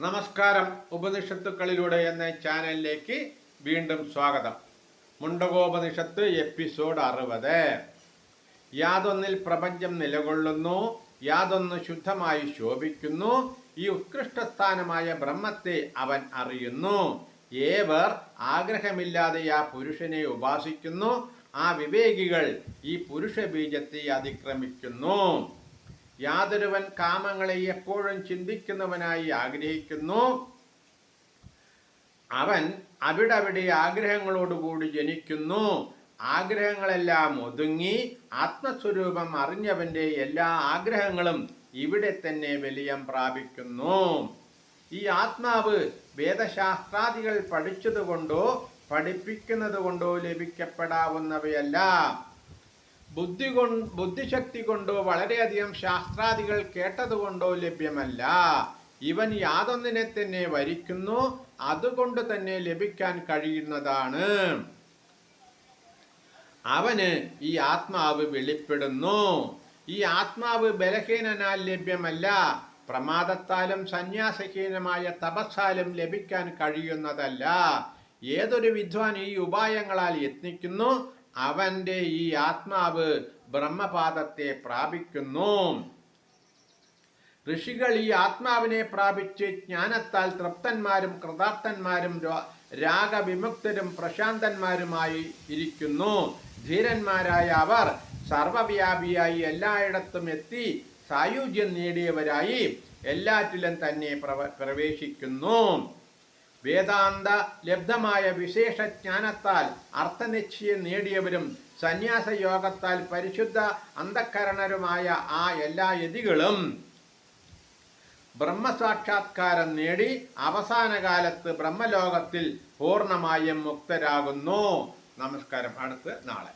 നമസ്കാരം ഉപനിഷത്തുക്കളിലൂടെ എന്ന ചാനലിലേക്ക് വീണ്ടും സ്വാഗതം. മുണ്ടകോപനിഷത്ത് എപ്പിസോഡ് അറുപത്. യാതൊന്നിൽ പ്രപഞ്ചം നിലകൊള്ളുന്നു യാതൊന്ന് ശുദ്ധമായി ശോഭിക്കുന്നു ഈ ഉത്കൃഷ്ടസ്ഥാനമായ ബ്രഹ്മത്തെ അവൻ അറിയുന്നു. ഏവർ ആഗ്രഹമില്ലാതെ ആ പുരുഷനെ ഉപാസിക്കുന്നു ആ വിവേകികൾ ഈ പുരുഷ ബീജത്തെ അതിക്രമിക്കുന്നു. യാതൊരുവൻ കാമങ്ങളെ എപ്പോഴും ചിന്തിക്കുന്നവനായി ആഗ്രഹിക്കുന്നു. അവൻ അവിടെ അവിടെ ആഗ്രഹങ്ങളോടുകൂടി ജനിക്കുന്നു. ആഗ്രഹങ്ങളെല്ലാം ഒതുങ്ങി ആത്മസ്വരൂപം അറിഞ്ഞവന്റെ എല്ലാ ആഗ്രഹങ്ങളും ഇവിടെ തന്നെ വലിയം പ്രാപിക്കുന്നു. ഈ ആത്മാവ് വേദശാസ്ത്രാദികൾ പഠിച്ചതുകൊണ്ടോ പഠിപ്പിക്കുന്നത് കൊണ്ടോ ലഭിക്കപ്പെടാവുന്നവയല്ല. ബുദ്ധി കൊ ബുദ്ധിശക്തി കൊണ്ടോ വളരെയധികം ശാസ്ത്രാദികൾ കേട്ടതുകൊണ്ടോ ലഭ്യമല്ല. ഇവൻ യാതൊന്നിനെ തന്നെ വരിക്കുന്നു അതുകൊണ്ട് തന്നെ ലഭിക്കാൻ കഴിയുന്നതാണ്. അവന് ഈ ആത്മാവ് വെളിപ്പെടുന്നു. ഈ ആത്മാവ് ബലഹീനനാൽ ലഭ്യമല്ല. പ്രമാദത്താലും സന്യാസഹീനമായ തപസ്സാലും ലഭിക്കാൻ കഴിയുന്നതല്ല. ഏതൊരു വിദ്വാൻ ഈ ഉപായങ്ങളാൽ യത്നിക്കുന്നു അവന്റെ ഈ ആത്മാവ് ബ്രഹ്മപാദത്തെ പ്രാപിക്കുന്നു. ഋഷികൾ ഈ ആത്മാവിനെ പ്രാപിച്ച് ജ്ഞാനത്താൽ തൃപ്തന്മാരും കൃതാർത്ഥന്മാരും രാഗവിമുക്തരും പ്രശാന്തന്മാരുമായി ഇരിക്കുന്നു. ധീരന്മാരായ അവർ സർവവ്യാപിയായി എല്ലായിടത്തും എത്തി സായുജ്യം നേടിയവരായി എല്ലാറ്റിലും തന്നെ പ്രവേശിക്കുന്നു. വേദാന്ത ലബ്ധമായ വിശേഷ ജ്ഞാനത്താൽ അർത്ഥനിശ്ചയം നേടിയവരും സന്യാസ യോഗത്താൽ പരിശുദ്ധ അന്ധക്കരണരുമായ ആ എല്ലാ യതികളും ബ്രഹ്മസാക്ഷാത്കാരം നേടി അവസാന കാലത്ത് ബ്രഹ്മലോകത്തിൽ പൂർണമായും മുക്തരാകുന്നു. നമസ്കാരം. അടുത്ത് നാളെ.